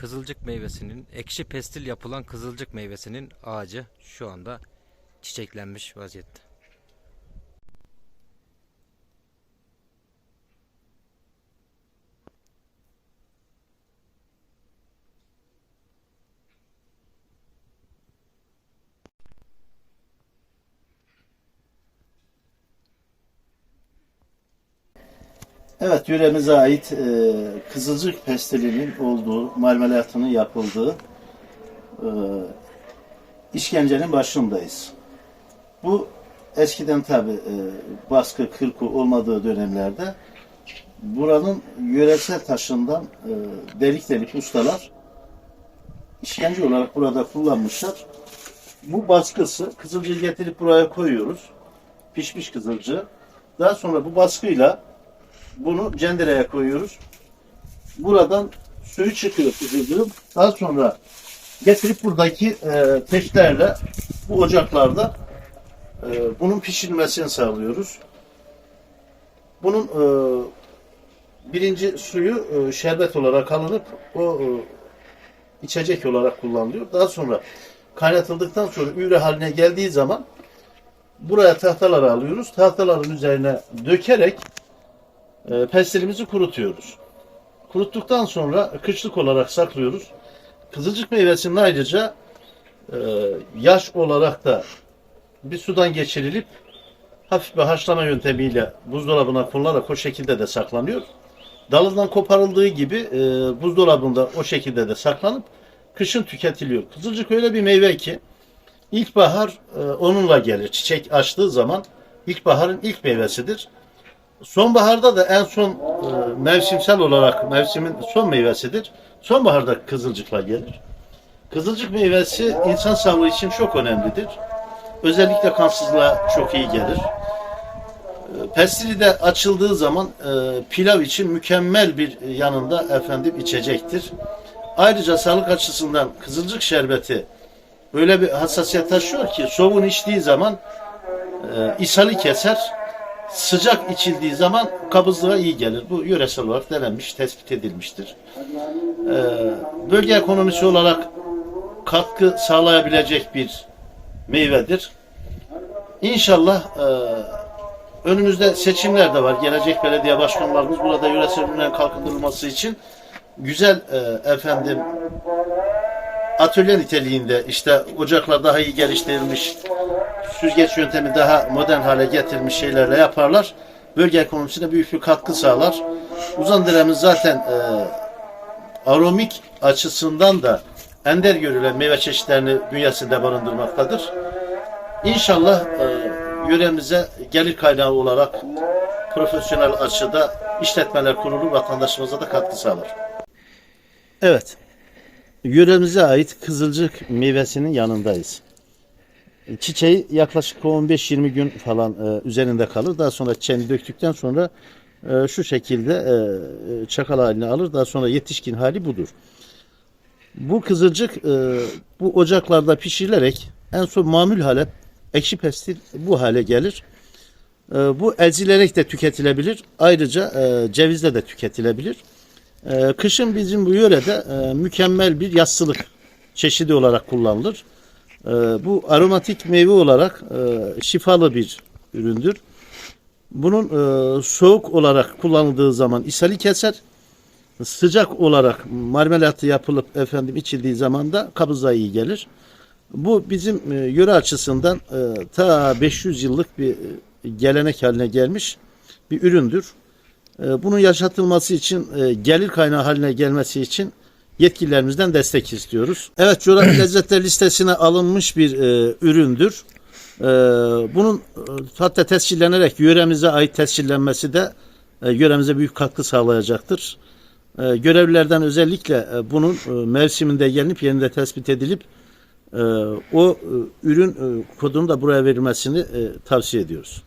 kızılcık meyvesinin ekşi pestil yapılan kızılcık meyvesinin ağacı şu anda çiçeklenmiş vaziyette. Evet, yöremize ait e, Kızılcık pestilinin olduğu, marmelatının yapıldığı e, işkencenin başındayız. Bu eskiden tabi e, baskı, kırku olmadığı dönemlerde buranın yöresel taşından e, delik delik ustalar işkence olarak burada kullanmışlar. Bu baskısı kızılcığı getirip buraya koyuyoruz. Pişmiş kızılcığı. Daha sonra bu baskıyla bunu cendereye koyuyoruz. Buradan suyu çıkıyor kızıldığım. Daha sonra getirip buradaki e, peşlerle bu ocaklarda e, bunun pişirilmesini sağlıyoruz. Bunun e, birinci suyu e, şerbet olarak alınıp o e, içecek olarak kullanılıyor. Daha sonra kaynatıldıktan sonra üre haline geldiği zaman buraya tahtalar alıyoruz. Tahtaların üzerine dökerek e, pestilimizi kurutuyoruz. Kuruttuktan sonra kışlık olarak saklıyoruz. Kızılcık meyvesinin ayrıca e, yaş olarak da bir sudan geçirilip hafif bir haşlama yöntemiyle buzdolabına konularak o şekilde de saklanıyor. Dalından koparıldığı gibi e, buzdolabında o şekilde de saklanıp kışın tüketiliyor. Kızılcık öyle bir meyve ki ilkbahar e, onunla gelir. Çiçek açtığı zaman ilkbaharın ilk meyvesidir. Sonbaharda da en son e, mevsimsel olarak mevsimin son meyvesidir. Sonbaharda kızılcıkla gelir. Kızılcık meyvesi insan sağlığı için çok önemlidir. Özellikle kansızlığa çok iyi gelir. E, Pestili de açıldığı zaman e, pilav için mükemmel bir yanında efendim içecektir. Ayrıca sağlık açısından kızılcık şerbeti böyle bir hassasiyet taşıyor ki soğuğun içtiği zaman e, ishali keser, sıcak içildiği zaman kabızlığa iyi gelir. Bu yöresel olarak denenmiş, tespit edilmiştir. Ee, bölge ekonomisi olarak katkı sağlayabilecek bir meyvedir. İnşallah e, önümüzde seçimler de var. Gelecek belediye başkanlarımız burada yöresel ürünlerin kalkındırılması için güzel e, efendim atölye niteliğinde işte ocaklar daha iyi geliştirilmiş, süzgeç yöntemi daha modern hale getirilmiş şeylerle yaparlar. Bölge ekonomisine büyük bir katkı sağlar. Uzandıremiz zaten e, aromik açısından da ender görülen meyve çeşitlerini bünyesinde barındırmaktadır. İnşallah e, yöremize gelir kaynağı olarak profesyonel açıda işletmeler kurulu vatandaşımıza da katkı sağlar. Evet. Yöremize ait kızılcık meyvesinin yanındayız. Çiçeği yaklaşık 15-20 gün falan e, üzerinde kalır. Daha sonra çiçeğini döktükten sonra e, şu şekilde e, e, çakal halini alır. Daha sonra yetişkin hali budur. Bu kızılcık e, bu ocaklarda pişirilerek en son mamül hale ekşi pestil bu hale gelir. E, bu ezilerek de tüketilebilir. Ayrıca e, cevizle de tüketilebilir. E, kışın bizim bu yörede e, mükemmel bir yassılık çeşidi olarak kullanılır. E, bu aromatik meyve olarak e, şifalı bir üründür. Bunun e, soğuk olarak kullanıldığı zaman ishali keser. Sıcak olarak marmelatı yapılıp efendim içildiği zaman da kabıza iyi gelir. Bu bizim e, yöre açısından e, ta 500 yıllık bir gelenek haline gelmiş bir üründür. Bunun yaşatılması için, gelir kaynağı haline gelmesi için yetkililerimizden destek istiyoruz. Evet, coğrafi lezzetler listesine alınmış bir e, üründür. E, bunun e, hatta tescillenerek yöremize ait tescillenmesi de e, yöremize büyük katkı sağlayacaktır. E, görevlilerden özellikle e, bunun e, mevsiminde gelinip yerinde tespit edilip e, o e, ürün e, kodunu da buraya verilmesini e, tavsiye ediyoruz.